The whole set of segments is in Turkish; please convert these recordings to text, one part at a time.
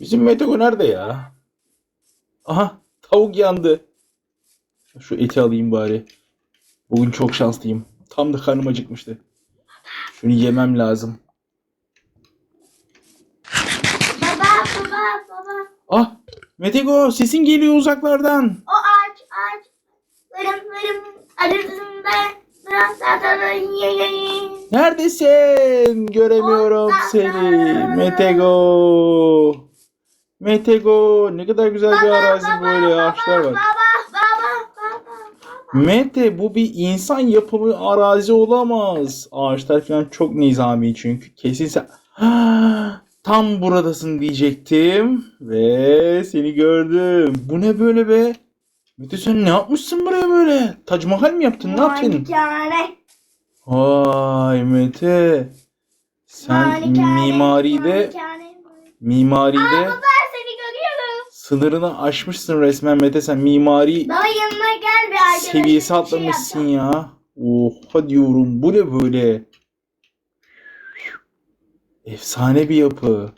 Bizim Meteko nerede ya? Aha tavuk yandı. Şu eti alayım bari. Bugün çok şanslıyım. Tam da karnım acıkmıştı. Şunu yemem lazım. Baba baba baba. Ah Meteko sesin geliyor uzaklardan. O ağaç ağaç. Varım varım. Arasında. Neredesin? Göremiyorum seni. Metego. Metego. Ne kadar güzel bir arazi böyle ağaçlar var. Baba baba baba. Mete bu bir insan yapımı arazi olamaz. Ağaçlar falan çok nizami çünkü. Kesin sen... Tam buradasın diyecektim. Ve seni gördüm. Bu ne böyle be? Mete sen ne yapmışsın buraya böyle? Tac Mahal mi yaptın? Ne yaptın? Malikane. Vay Mete. Sen mimaride mimaride Aa baba seni görüyorum. Sınırını aşmışsın resmen Mete sen mimari Baba yanına gel bir arkadaşım. seviyesi şey atlamışsın ya. Oha diyorum bu ne böyle? Efsane bir yapı.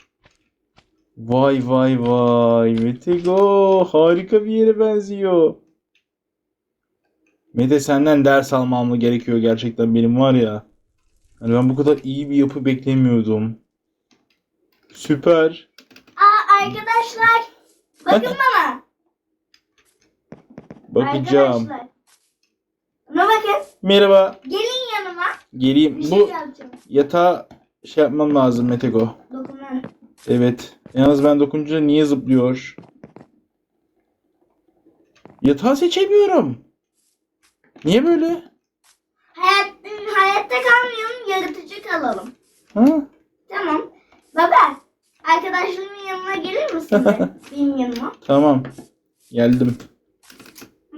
Vay vay vay Metego harika bir yere benziyor. Mete senden ders almam gerekiyor gerçekten benim var ya. Yani ben bu kadar iyi bir yapı beklemiyordum. Süper. Aa arkadaşlar. Bakın bana. Bakacağım. Arkadaşlar. Buna bakın. Merhaba. Gelin yanıma. Geleyim. Bir şey Bu yapacağım. yatağa şey yapmam lazım Metego. Dokunma. Evet. Yalnız ben dokununca niye zıplıyor? Yatağı seçemiyorum. Niye böyle? Hayat, hayatta kalmayalım, yaratıcı kalalım. Ha? Tamam. Baba, arkadaşlarımın yanına gelir misin de? Benim yanıma. Tamam. Geldim.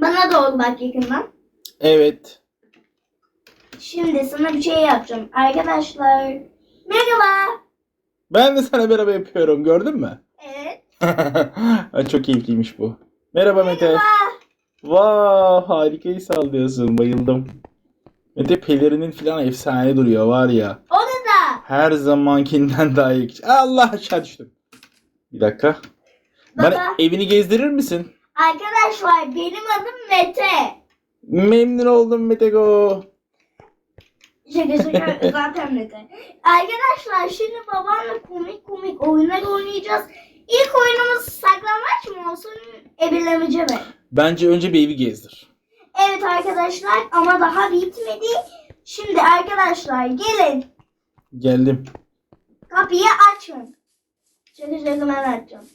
Bana doğru bak yakından. Evet. Şimdi sana bir şey yapacağım. Arkadaşlar. Merhaba. Ben de sana merhaba yapıyorum. Gördün mü? Evet. Ay, Çok keyifliymiş bu. Merhaba Mete. Merhaba. Vay harikayı sallıyorsun. Bayıldım. Mete pelerinin falan efsane duruyor var ya. Orada. Her zamankinden daha iyi. Allah aşağı düştüm. Bir dakika. Bana Baba. evini gezdirir misin? Arkadaşlar benim adım Mete. Memnun oldum Metego. Şaka şaka zaten Mete. Arkadaşlar şimdi babamla komik komik oyunlar oynayacağız. İlk oyunumuz saklambaç mı olsun ebelemece mi? Bence önce bir evi gezdir. Evet arkadaşlar ama daha bitmedi. Şimdi arkadaşlar gelin Geldim. kapıyı açın. Şaka şaka ben açacağım.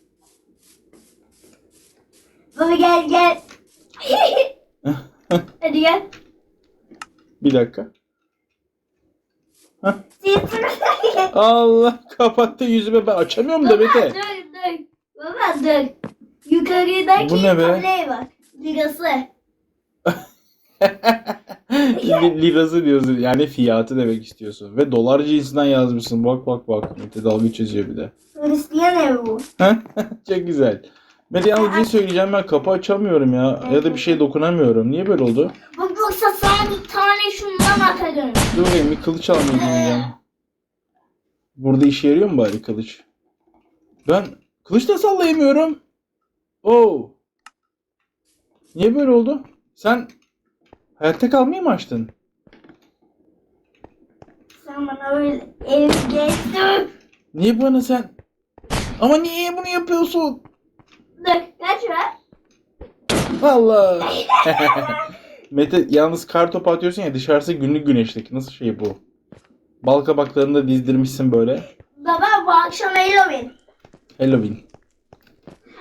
Baba gel gel. Hadi gel. bir dakika. Allah kapattı yüzüme ben açamıyorum da Baba Mete. dur dur. Baba dur. Yukarıdaki Bu ne be? bak. Lirası. Li- Lirası diyorsun yani fiyatı demek istiyorsun. Ve dolar cinsinden yazmışsın. Bak bak bak. Mete dalga çiziyor bir de. Hristiyan evi bu. Çok güzel. Mete yalnız bir şey söyleyeceğim ben kapı açamıyorum ya. Ya da bir şey dokunamıyorum. Niye böyle oldu? Bak yoksa sana bir tane şundan atarım. Dur bakayım bir kılıç almayı deneyeceğim. Burada işe yarıyor mu bari kılıç? Ben kılıç da sallayamıyorum. Oo. Niye böyle oldu? Sen hayatta kalmayı mı açtın? Sen bana öyle ev gezdir. Niye bana sen? Ama niye bunu yapıyorsun? Dur kaç ver? Allah. Mete yalnız kar topu atıyorsun ya dışarısı günlük güneşlik. Nasıl şey bu? Bal kabaklarını da dizdirmişsin böyle. Baba bu akşam Halloween. Halloween.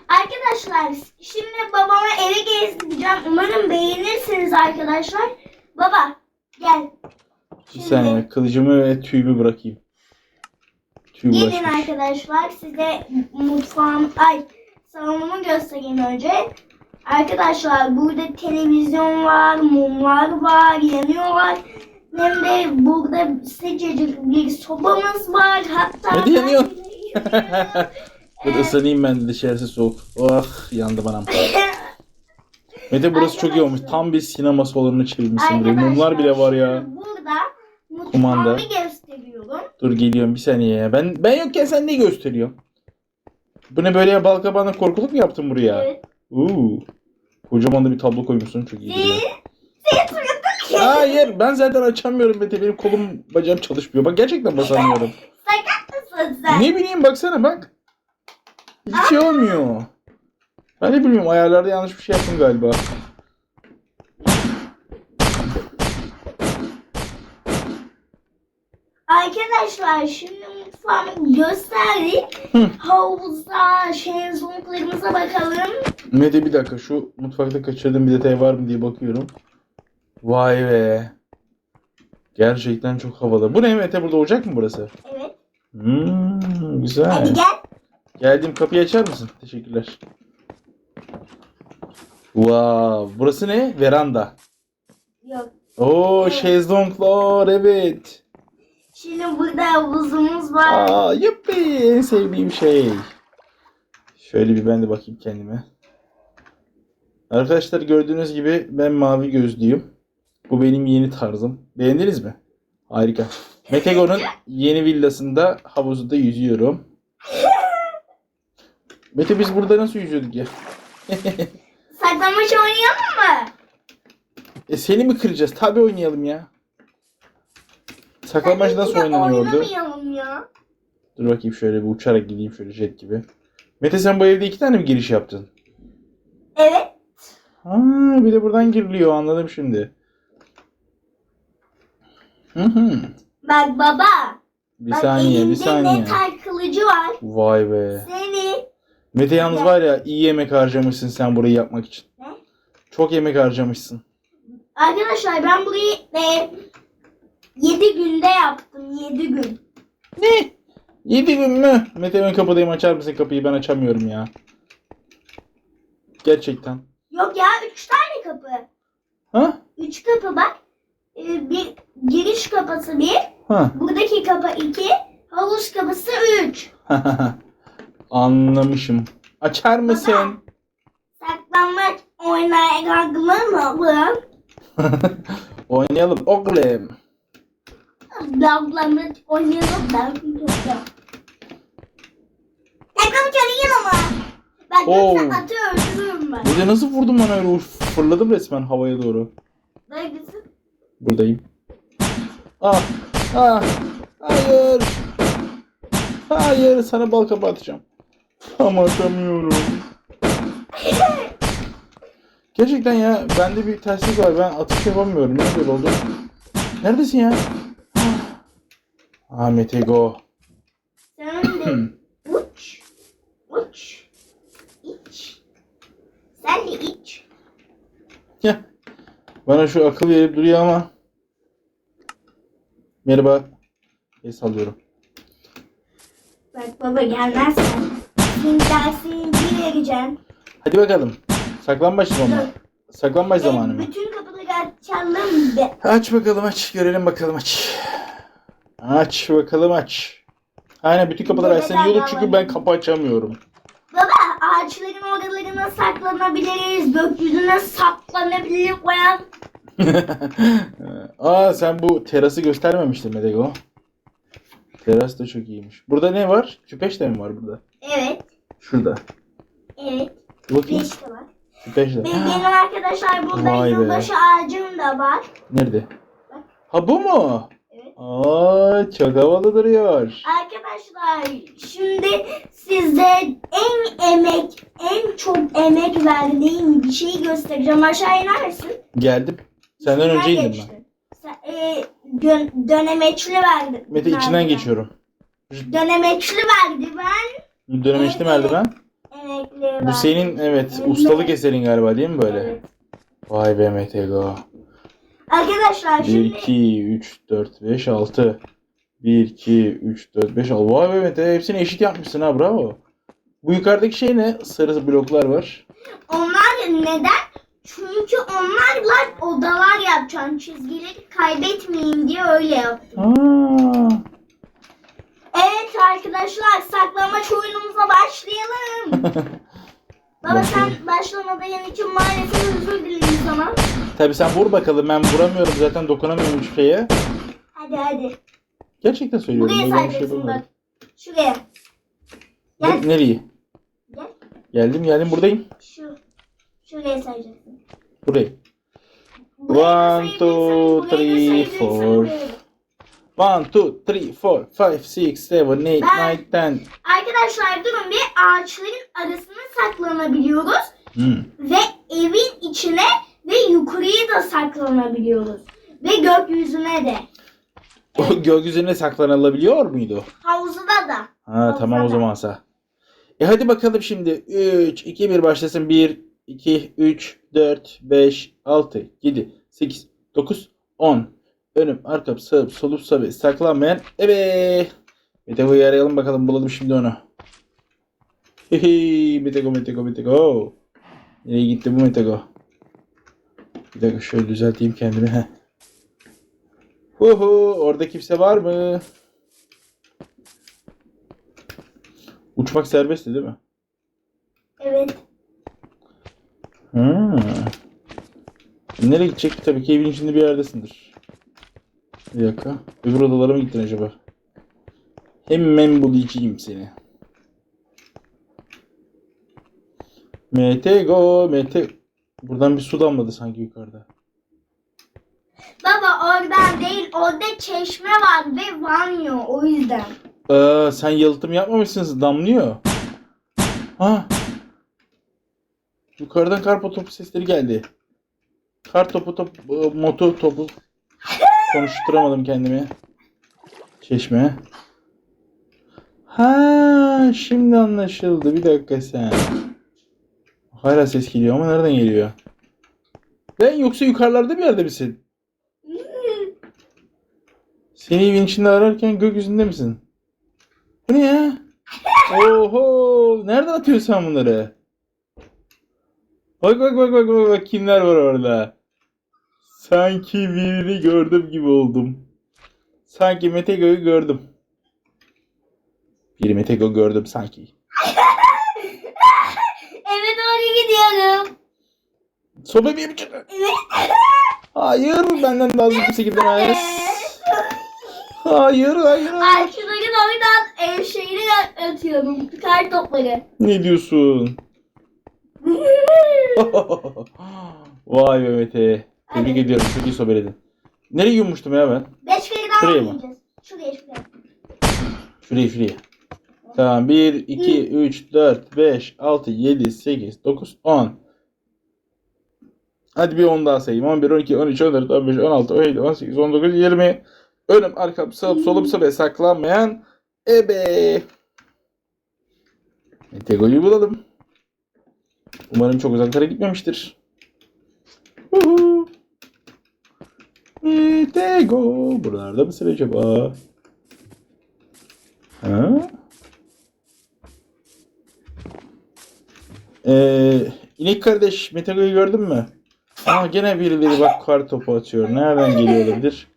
Arkadaşlar şimdi babama evi gezdireceğim. Umarım beğenirsiniz arkadaşlar. Baba gel. Bir Şimdi saniye kılıcımı ve tüyümü bırakayım. Tüy gelin bulaşmış. arkadaşlar size mutfağım ay salonumu göstereyim önce. Arkadaşlar burada televizyon var, mumlar var, yanıyorlar. Hem de burada sıcacık bir sobamız var. Hatta Hadi yanıyor. Dur ısınayım ben dışarısı soğuk. Oh yandı bana. Mete burası çok iyi olmuş. Tam bir sinema salonunu çevirmişsin burayı. Mumlar bile var ya. Burada mutfağımı Kumanda. gösteriyorum. Dur geliyorum bir saniye ya. Ben ben yokken sen ne gösteriyorsun? Bu ne böyle ya balkabağına korkuluk mu yaptın buraya? Evet. Uuu. Kocaman da bir tablo koymuşsun çok iyi duruyor. Zil sırtı. Hayır ben zaten açamıyorum Mete benim kolum bacağım çalışmıyor. Bak gerçekten basamıyorum. Sakat mısın sen? ne bileyim baksana bak. Hiç şey olmuyor. Ben de bilmiyorum ayarlarda yanlış bir şey yaptım galiba. Arkadaşlar şimdi mutfağımı gösterdik. Hı. Havuza, şezlonglarımıza bakalım. Mete bir dakika şu mutfakta kaçırdığım bir detay var mı diye bakıyorum. Vay be. Gerçekten çok havalı. Bu ne Mete burada olacak mı burası? Evet. Hmm, güzel. Hadi gel. Geldim kapıyı açar mısın? Teşekkürler. Wow, burası ne? Veranda. Yok. Oo, Evet. şezlonglar evet. Şimdi burada havuzumuz var. Aa, yuppi en sevdiğim şey. Şöyle bir ben de bakayım kendime. Arkadaşlar gördüğünüz gibi ben mavi gözlüyüm. Bu benim yeni tarzım. Beğendiniz mi? Harika. Metego'nun yeni villasında havuzunda yüzüyorum. Mete biz burada nasıl yüzüyorduk ya? Saklambaç oynayalım mı? E seni mi kıracağız? Tabii oynayalım ya. Saklambaç nasıl oynanıyordu? Oynamayalım ya. Dur bakayım şöyle bir uçarak gideyim şöyle jet gibi. Mete sen bu evde iki tane mi giriş yaptın? Evet. Ha, bir de buradan giriliyor anladım şimdi. Hı hı. Bak baba. Bir bak saniye bir elinde saniye. metal kılıcı var. Vay be. Seni Mete yalnız var ya iyi yemek harcamışsın sen burayı yapmak için. Ne? Çok yemek harcamışsın. Arkadaşlar ben burayı e, 7 günde yaptım. 7 gün. Ne? Yedi gün mü? Mete ben kapıdayım açar mısın kapıyı ben açamıyorum ya. Gerçekten. Yok ya 3 tane kapı. Ha? 3 kapı bak. E, bir giriş kapısı 1. Ha. Buradaki kapı 2. Havuz kapısı 3. Anlamışım. Açar mısın? Saklanmaç oynaya kalkma mı? Oynayalım oğlum. Saklanmaç oynayalım ben. Saklanmaç oynayalım ama. Bak Oo. yoksa atı öldürürüm ben. Mete nasıl vurdun bana öyle? Uf, Fırladım resmen havaya doğru. Neredesin? Buradayım. Ah, ah, hayır. Hayır, sana bal kabağı Ama atamıyorum. Gerçekten ya, bende bir terslik var. Ben atış yapamıyorum. Niye böyle oldu? Neredesin ya? Ah, Mete go. Sen de uç. Uç. İç. Sen de iç. Ya, bana şu akıl verip duruyor ama. Merhaba. El sallıyorum. Bak baba gelmezsen. Senin dersini bir vereceğim. Hadi bakalım. Saklambaç zamanı. E, zamanı mı? bütün kapıları açalım be. Aç bakalım aç. Görelim bakalım aç. Aç bakalım aç. Aynen bütün kapıları açsan iyi olur çünkü ben kapı açamıyorum. Baba ağaçların oralarına saklanabiliriz. Gökyüzüne saklanabiliriz. Bayan. Aa sen bu terası göstermemiştin Medego. Teras da çok iyiymiş. Burada ne var? Küpeş de mi var burada? Evet. Şurada. Evet. Bakayım. Beş de var. Küpeş de. Benim, benim arkadaşlar burada Vay be. yılbaşı ağacım da var. Nerede? Ha bu mu? Evet. Aa çok havalı duruyor. Arkadaşlar şimdi size en emek, en çok emek verdiğim bir şeyi göstereceğim. Aşağı iner misin? Geldim. Senden İçinden önce indim ben. Sen, e, dön, dönemeçli verdi. Mete içinden verdi. geçiyorum. Dönemeçli verdi ben. Dönemeçli merdiven. Bu senin evet ustalık eserin galiba değil mi böyle? Evet. Vay be Metego. Arkadaşlar 1, şimdi 2, 3, 4, 5, 6. 1, 2, 3, 4, 5, 6. Vay be Mete hepsini eşit yapmışsın ha bravo. Bu yukarıdaki şey ne? Sarı bloklar var. onlar neden? Çünkü onlarla odalar yapacağım. Çizgileri kaybetmeyeyim diye öyle yaptım. Aa, Evet arkadaşlar saklamaç oyunumuza başlayalım. Baba sen başlamadığın için maalesef özür dilerim sana. Tabii sen vur bakalım ben vuramıyorum zaten dokunamıyorum hiçbir şeye. Hadi hadi. Gerçekten söylüyorum. Buraya yanlış saklayacaksın bak. Şuraya. Ne- Gel. Nereye? Geldim geldim buradayım. Şu. Şuraya sayacaksın. Burayı. Burayı da One, two, sayabilirsin, burayı da three, four. burayı da. One, two, three, four, five, six, seven, eight, Ben- nine, ten. Arkadaşlar durun bir ağaçların arasına saklanabiliyoruz. Hmm. Ve evin içine ve yukarıya da saklanabiliyoruz. Ve gökyüzüne de. O gökyüzüne saklanılabiliyor muydu? Havuzda da. Ha tamam o zamansa. E hadi bakalım şimdi. 3, 2, 1 başlasın. 1, 2, 3, 4, 5, 6, 7, 8, 9, 10. Önüm, arkam, sağım, solum, sabi, saklanmayan. Ebe. Metego'yu arayalım bakalım. Bulalım şimdi onu. Hihi. Metego, Metego, Metego. Nereye gitti bu Metego? Bir dakika şöyle düzelteyim kendimi. Heh. Huhu. Orada kimse var mı? Uçmak serbestti değil mi? Evet. Hmm. Nereye gidecek? Tabii ki evin içinde bir yerdesindir. Bir dakika. Öbür odalara mı gittin acaba? Hemen bulacağım seni. Metego, Mete... Buradan bir su damladı sanki yukarıda. Baba oradan değil orada çeşme var ve banyo o yüzden. Aa, sen yalıtım yapmamışsınız. Damlıyor. Ha. Yukarıdan kar topu sesleri geldi. Kar topu top, e, moto topu. Konuşturamadım kendimi. Çeşme. Ha, şimdi anlaşıldı. Bir dakika sen. Hala ses geliyor ama nereden geliyor? Ben yoksa yukarılarda bir yerde misin? Seni evin içinde ararken gökyüzünde misin? Bu ne ya? Oho! Nereden atıyorsun sen bunları? Bak bak bak bak bak bak kimler var orada. Sanki birini gördüm gibi oldum. Sanki Metego'yu gördüm. Bir Metego gördüm sanki. Eve doğru gidiyorum. Sobe bir buçuk. Hayır benden daha hızlı kimse gidemez. Hayır hayır. hayır. Ağaçların oradan ev şeyini atıyorum. Kar topları. Ne diyorsun? Vay be Mete. Tebrik Evet. ediyorum. Çok iyi sobeledin. Nereye yummuştum ya ben? Beş kere daha Şuraya mı? oynayacağız. Şuraya şuraya. Şuraya şuraya. Tamam 1, 2, 3, 4, 5, 6, 7, 8, 9, 10. Hadi bir 10 daha sayayım. 11, 12, 13, 14, 15, 16, 17, 18, 19, 20. Önüm, arkam, sağım, solum, sobe saklanmayan ebe. Metego'yu bulalım. Umarım çok uzaklara gitmemiştir. Huhu. Metego. Buralarda mısın acaba? Ha? Ee, inek kardeş Metego'yu gördün mü? Aa gene birileri bak kar topu atıyor. Nereden geliyor olabilir?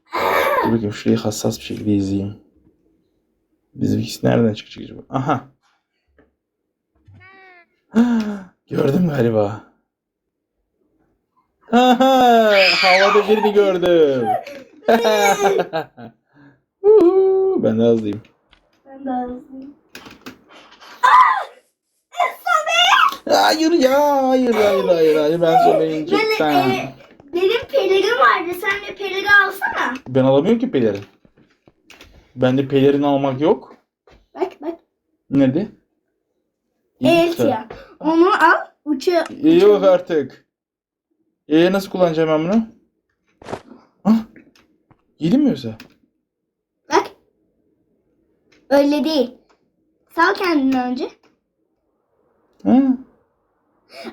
Dur bakayım şurayı hassas bir şekilde izleyeyim. Bizimkisi nereden çıkacak acaba? Aha. Gördüm galiba. Havada birini gördüm. Ben de hızlıyım. Ben de hızlıyım. Hayır ya, hayır, hayır, hayır, hayır. Ben sonra Benim, inecektim. e, benim pelerin vardı. Sen de peleri alsana. Ben alamıyorum ki pelerin. Bende pelerin almak yok. Bak bak. Nerede? Eltia. Onu al. Uçuyor. Ee, Yok artık. Ee, nasıl kullanacağım ben bunu? Ah, yedi mi yoksa? Bak. Öyle değil. Sal kendini önce. Ha,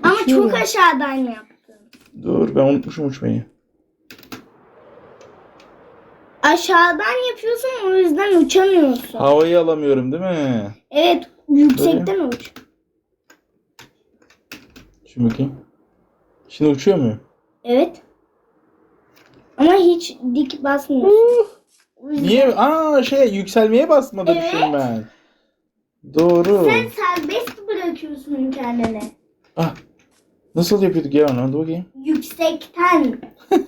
Ama Uçuyor. çok aşağıdan yaptın. dur ben unutmuşum uçmayı. Aşağıdan yapıyorsun o yüzden uçamıyorsun. Havayı alamıyorum değil mi? Evet yüksekten uç. Şimdi bakayım. Şimdi uçuyor muyum? Evet. Ama hiç dik yüzden- Niye? Aa şey yükselmeye basmamışım Evet. ben. Doğru. Sen serbest bırakıyorsun kendini. Ah, nasıl yapıyorduk ya onu? Dur bakayım. Yüksekten.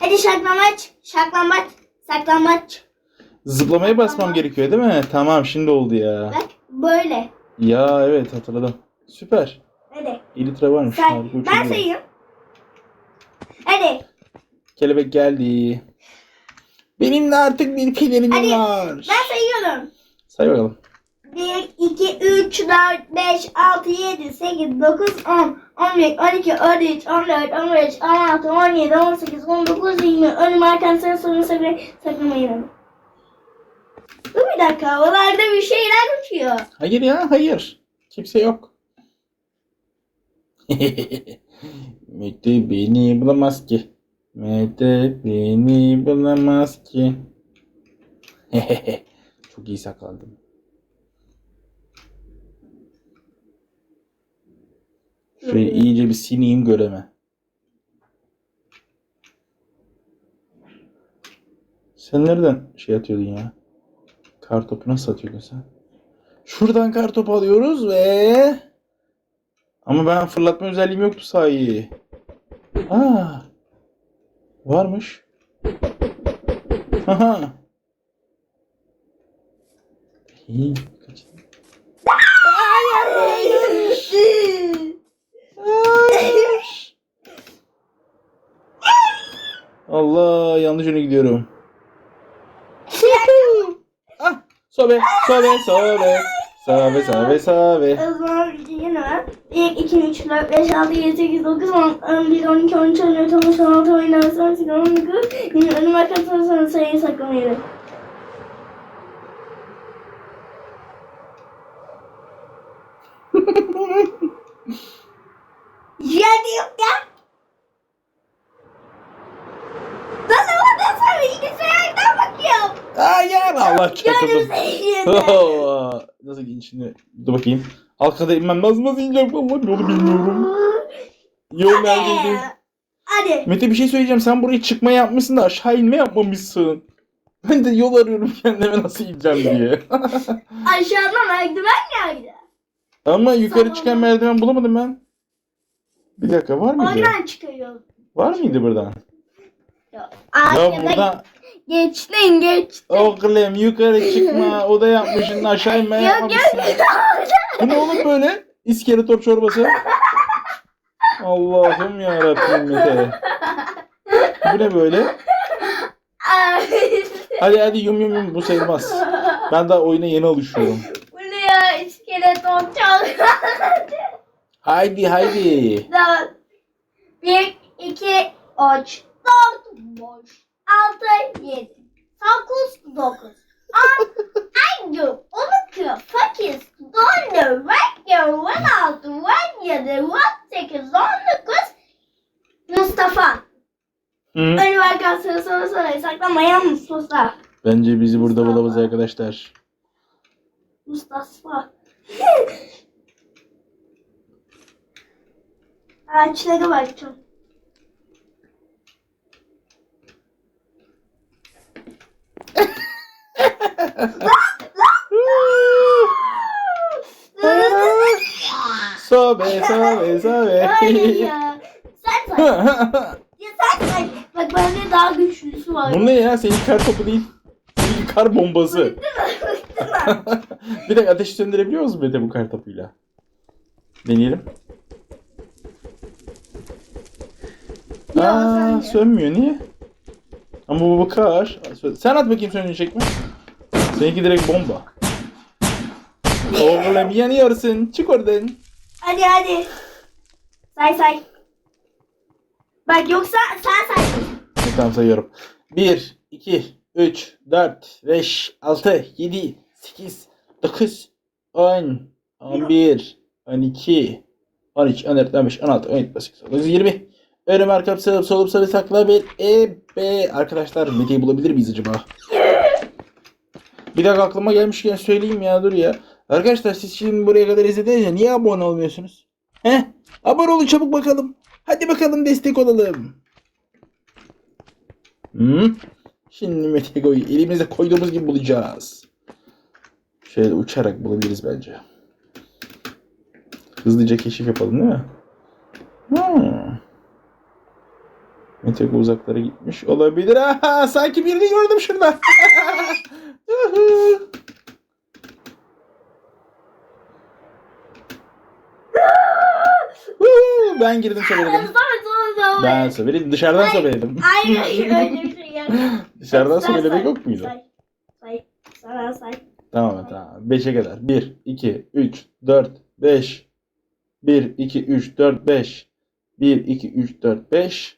Hadi şaklamaç. Şaklamaç. Saklambaç. Zıplamaya basmam gerekiyor değil mi? Tamam şimdi oldu ya. Bak böyle. Ya evet hatırladım. Süper. Hadi. 50 lira varmış. Say. Harika Ben sayayım. Hadi. Kelebek geldi. Benim de artık bir pelerinim Hadi. var. Ben sayıyorum. Say bakalım. 1, 2, 3, 4, 5, 6, 7, 8, 9, 10, 11, 12, 13, 14, 15, 16, 17, 18, 19, 20. Önüm arkam sen sonra sakın saklamayın. Dur bir dakika. Havalarda bir şeyler uçuyor. Hayır ya hayır. Kimse yok. Mete beni bulamaz ki. Mete beni bulamaz ki. Çok iyi saklandım. Şöyle iyice bir sineyim göreme. Sen nereden şey atıyordun ya? Kartopu nasıl atıyordun sen? Şuradan kartopu alıyoruz ve... Ama ben fırlatma özelliğim yoktu sahi. Aa, varmış. Haha. İyi. Allah yanlış yöne gidiyorum. ah, sobe, sobe, sobe. Sobe. O zaman yine 1, 2, 3, 4, 5, 6, 7, 8, 9, 10, 11, 12, 13, 14, 15, 16, 17, 18, 19, 20. Önüm arkam sonra sayıyı saklamayın. Yani yok ya. Nasıl bilgisayardan bakıyorum. Allah Gözünü çarpıldım. seveyim. Oo, Nasıl gidin şimdi? Dur bakayım. Arkada inmem lazım. Nasıl ineceğim? Vallahi yolu bilmiyorum. Yol neredeydi? Hadi. Mete bir şey söyleyeceğim. Sen buraya çıkma yapmışsın da aşağı inme yapmamışsın. Ben de yol arıyorum kendime nasıl ineceğim diye. Aşağıdan merdiven geldi. Ama yukarı Tamam. çıkan merdiven bulamadım ben. Bir dakika var mıydı? Oradan çıkıyor. Var mıydı buradan? Ya burada geçtin geç. oğlum yukarı çıkma oda yapmışsın aşağı inme Yok yapmamışsın. yok. Bu ne oğlum böyle? İskeletor çorbası. Allah'ım ya Rabbim Mete. Bu ne böyle? Hadi hadi yum yum yum bu sayılmaz. Ben daha oyuna yeni alışıyorum. Bu ne ya iskeleton çok. Haydi haydi. Dört. Bir, iki, üç, dört, beş, altı, yedi, dokuz, dokuz. On, aynı, on iki, sekiz, on dört, on altı, on yedi, on sekiz, on dokuz. Mustafa. Hı? Önü arkan sıra sonra sonra saklamayan Mustafa. Bence bizi burada bulamaz arkadaşlar. Mustafa. Ağaçlara bakacağım. Sobe sobe sobe. Hayır ya. Sen say. Ya sen say. Bak bende daha güçlüsü var. Bu ne ya? Senin kar topu değil. Senin kar bombası. bir dakika ateşi söndürebiliyor musun Mete bu kar topuyla? Deneyelim. Ya, Aa, sönmüyor. sönmüyor. Niye? Ama bu, bu kar. Sen at bakayım sönecek mi? Seninki direkt bomba. Oğlum yanıyorsun. Çık oradan. Hadi hadi. Say say. Bak yoksa sen say. Tamam sayıyorum. 1, 2, 3, 4, 5, 6, 7, 8, 9, 10, 11, 12, 13, 14, 15, 16, 17, 18, 19, 20. Önüm arkam sağım solum sarı sakla bir ebe. Arkadaşlar Mete'yi bulabilir miyiz acaba? Bir dakika aklıma gelmişken söyleyeyim ya dur ya. Arkadaşlar siz şimdi buraya kadar izlediniz niye abone olmuyorsunuz? He? Abone olun çabuk bakalım. Hadi bakalım destek olalım. Hı? Şimdi Mete'yi koy. Elimize koyduğumuz gibi bulacağız. Şöyle uçarak bulabiliriz bence. Hızlıca keşif yapalım değil mi? Hmm. Meteko uzaklara gitmiş olabilir. Aha, sanki birini gördüm şurada. Ben girdim zor. Ben sobeledim. Dışarıdan sobeledim. Hayır hayır öyle bir şey yok. Dışarıdan Say, sobelemek say, yok muydu? Say. Say. Sana say. Tamam tamam. 5'e kadar. 1, 2, 3, 4, 5. 1, 2, 3, 4, 5. 1, 2, 3, 4, 5.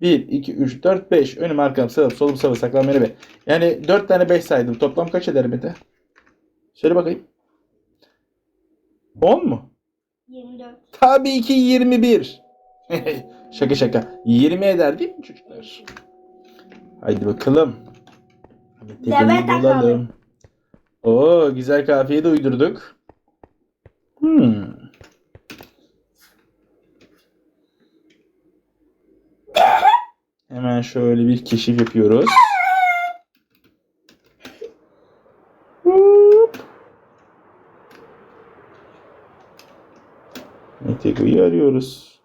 1, 2, 3, 4, 5. Önüm arkam sağım solum sağım saklanmayı be. Yani 4 tane 5 saydım. Toplam kaç eder Mete? Söyle bakayım. 10 mu? 24. Tabii ki 21. şaka şaka. 20 eder değil mi çocuklar? Haydi bakalım. Bakalım. bulalım. Oo güzel kafiye de uydurduk. Hmm. Hemen şöyle bir keşif yapıyoruz. Hop. Metego'yu arıyoruz.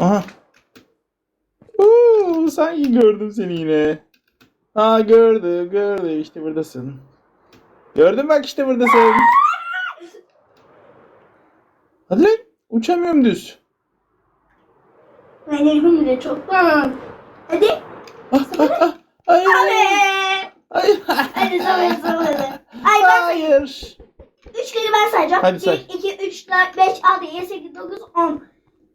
Aha. Oo, sanki gördüm seni yine. Aa gördü, gördü. İşte buradasın. Gördün bak işte buradasın. Hadi lan. Uçamıyorum düz. Ben yerim bile çoktan. Hadi. Ah, ah, ah. Hayır. Hayır. Hadi sana sana. Ay ben Hayır. 3 kere ben sayacağım. Hadi say. 1, 2, 3, 4, 5, 6, 7, 8, 9, 10.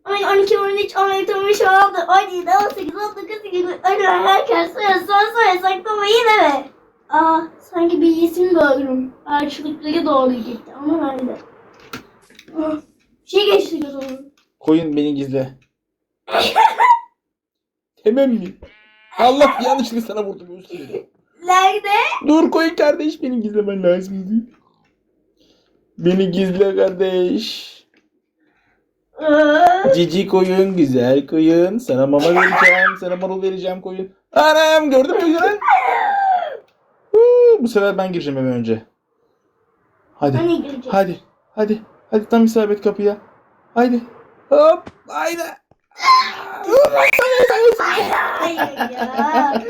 12, 13, 14, 15, 16, 17, 18, 19, 20, 21, herkes sıra son sıra saklama yine mi? Aa, sanki bir isim gördüm. Ağaçlıkları doğru gitti ama nerede? Aa, bir şey geçti gözümün. Koyun beni gizle. Temel mi? Allah yanlışlıkla sana vurdum. Nerede? Dur koyun kardeş beni gizlemen lazım. Beni gizle kardeş. Cici koyun, güzel koyun. Sana mama vereceğim, sana marul vereceğim koyun. Anam gördün mü güzel? Bu sefer ben gireceğim eve önce. Hadi, girecek? hadi, hadi. Hadi tam isabet kapıya. Haydi. Hop, haydi. Hayır ya.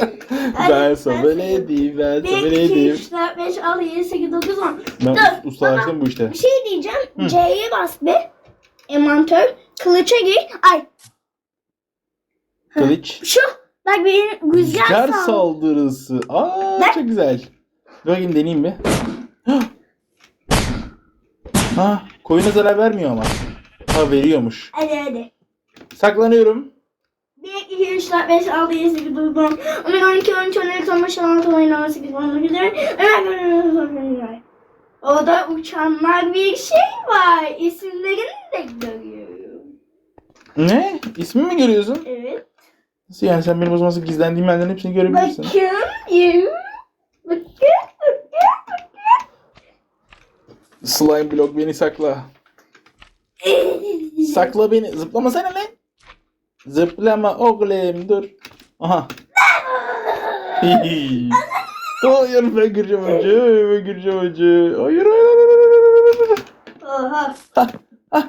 Ben sobeledim, ben 1, 2, sobeledim. 3, 4, 5, 6, 7, 8, 9, 10. Ben Dur, us- ustalaştım bu işte. Bir şey diyeceğim. Hı. C'ye bas bir. Emantör. Kılıça gir. Ay Kılıç. şu. Bak benim rüzgar Rüzgar sal. saldırısı. Aa Ne? çok güzel. Dur bakayım deneyeyim bir. Ha, koyuna zarar vermiyor ama. Ha veriyormuş. Hadi hadi. Saklanıyorum. 1, 2, 3, 4, 5, 6, 7, 8, 9, 10. 11, 12, 13, 14, 15, 16, 17, 18, 19, 20. Orada uçanlar bir şey var. İsimlerini de görüyorum. Ne? İsmimi mi görüyorsun? Evet. Nasıl yani sen benim o zaman gizlendiğim yerlerin hepsini görebilirsin. Bakın. Yürü. Bakın. Slime block beni sakla. Bakın. Sakla beni. Zıplamasana lan. Zıplama oğlum dur. Aha. hayır ben gireceğim önce. Ben gireceğim önce. Hayır hayır hayır hayır. Oha. Aa,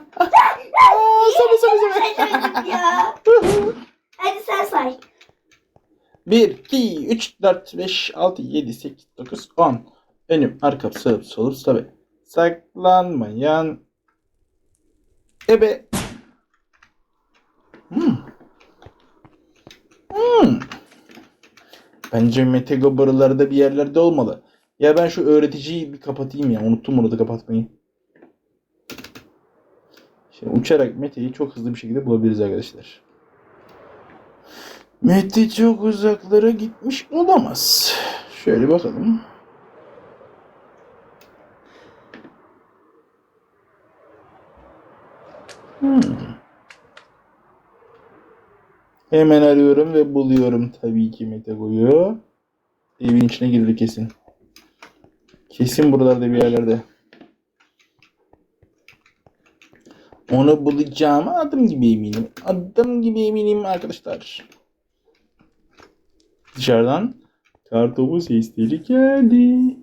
sabi sabi sabi. Şaşırdım ya. Hadi sen say. 1, 2, 3, 4, 5, 6, 7, 8, 9, 10. Önüm, arkam, sağım, solum, tabi. Saklanmayan. Ebe. Hmm. Hmm. Bence Metego barılarda bir yerlerde olmalı. Ya ben şu öğreticiyi bir kapatayım ya. Unuttum onu kapatmayı. Şimdi uçarak Mete'yi çok hızlı bir şekilde bulabiliriz arkadaşlar. Mete çok uzaklara gitmiş olamaz. Şöyle bakalım. Hmm. Hemen arıyorum ve buluyorum tabii ki Metego'yu. Evin içine girdi kesin. Kesin buralarda bir yerlerde. Onu bulacağıma adım gibi eminim. Adım gibi eminim arkadaşlar. Dışarıdan kartopu sesleri geldi.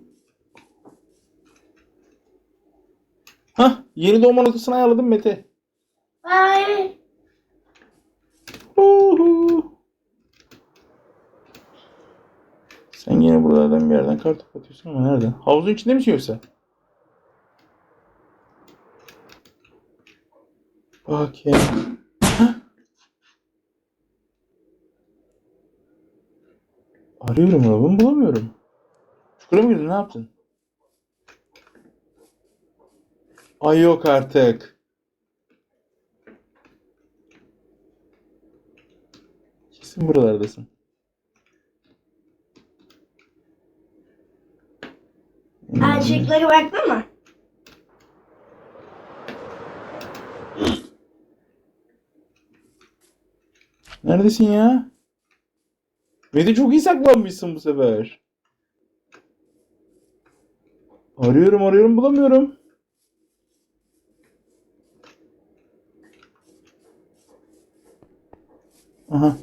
Hah yeni doğma noktasını ayarladım Mete. Ay. Sen yine buralardan bir yerden kartopu atıyorsun ama nereden? Havuzun içinde misin yoksa? Okey. Hah. Arıyorum lavabonu bulamıyorum. Çukura mı girdin ne yaptın? Ay yok artık. Kesin buralardasın. Hmm. Erkekleri baktın mı? Neredesin ya? Ve de çok iyi saklanmışsın bu sefer. Arıyorum arıyorum bulamıyorum. Aha.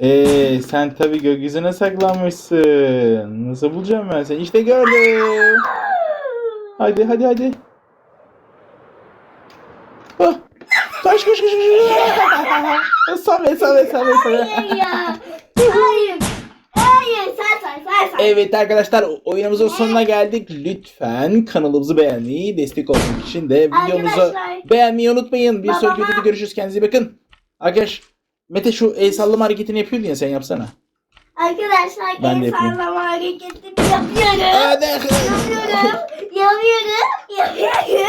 Ee, sen tabii gökyüzüne saklanmışsın. Nasıl bulacağım ben seni? İşte gördüm. Hadi hadi hadi. Ah, Koş koş koş koş. Samet Samet Samet Samet. Hayır ya. Hayır. Hayır sen say sen say. Evet arkadaşlar oyunumuzun sonuna geldik. Lütfen kanalımızı beğenmeyi, destek olmak için de videomuzu Arkadaşlar. beğenmeyi unutmayın. Bir Babama- sonraki videoda görüşürüz. Kendinize iyi bakın. Arkadaş Mete şu el sallama hareketini yapıyordun ya sen yapsana. Arkadaşlar Ben el sallama hareketini yapıyorum. Hadi. Yapıyorum. Yapıyorum. Yapıyorum.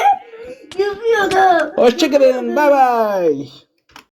Yapıyorum. Hoşçakalın. Bay bay.